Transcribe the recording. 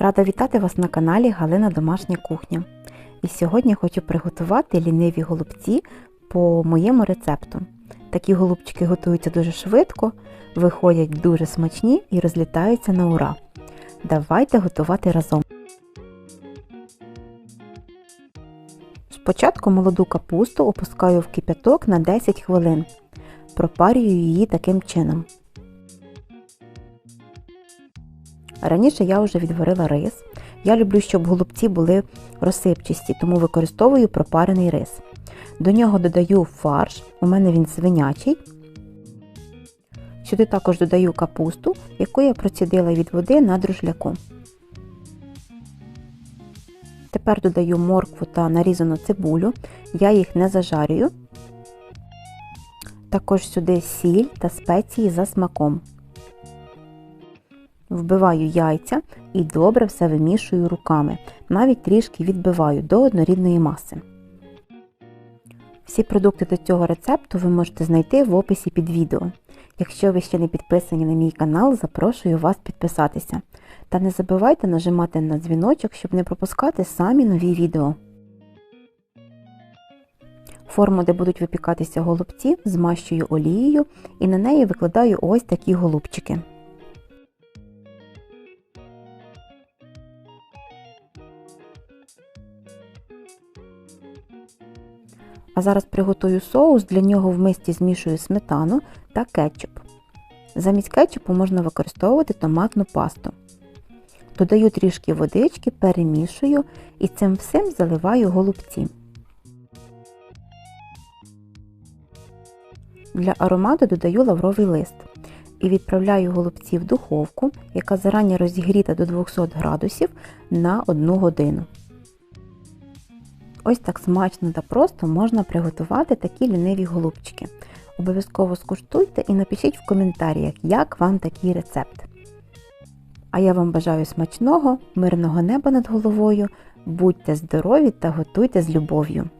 Рада вітати вас на каналі Галина Домашня кухня. І сьогодні хочу приготувати ліниві голубці по моєму рецепту. Такі голубчики готуються дуже швидко, виходять дуже смачні і розлітаються на ура. Давайте готувати разом. Спочатку молоду капусту опускаю в кипяток на 10 хвилин. Пропарюю її таким чином. Раніше я вже відварила рис. Я люблю, щоб голубці були розсипчасті, тому використовую пропарений рис. До нього додаю фарш, у мене він свинячий. Сюди також додаю капусту, яку я процідила від води на дружляку. Тепер додаю моркву та нарізану цибулю, я їх не зажарюю. Також сюди сіль та спеції за смаком. Вбиваю яйця і добре все вимішую руками, навіть трішки відбиваю до однорідної маси. Всі продукти до цього рецепту ви можете знайти в описі під відео. Якщо ви ще не підписані на мій канал, запрошую вас підписатися. Та не забувайте нажимати на дзвіночок, щоб не пропускати самі нові відео. Форму, де будуть випікатися голубці, змащую олією і на неї викладаю ось такі голубчики. А зараз приготую соус, для нього в мисті змішую сметану та кетчуп. Замість кетчупу можна використовувати томатну пасту. Додаю трішки водички, перемішую і цим всім заливаю голубці. Для аромату додаю лавровий лист і відправляю голубці в духовку, яка зарані розігріта до 200 градусів на 1 годину. Ось так смачно та просто можна приготувати такі ліниві голубчики. Обов'язково скуштуйте і напишіть в коментарях, як вам такий рецепт. А я вам бажаю смачного, мирного неба над головою. Будьте здорові та готуйте з любов'ю!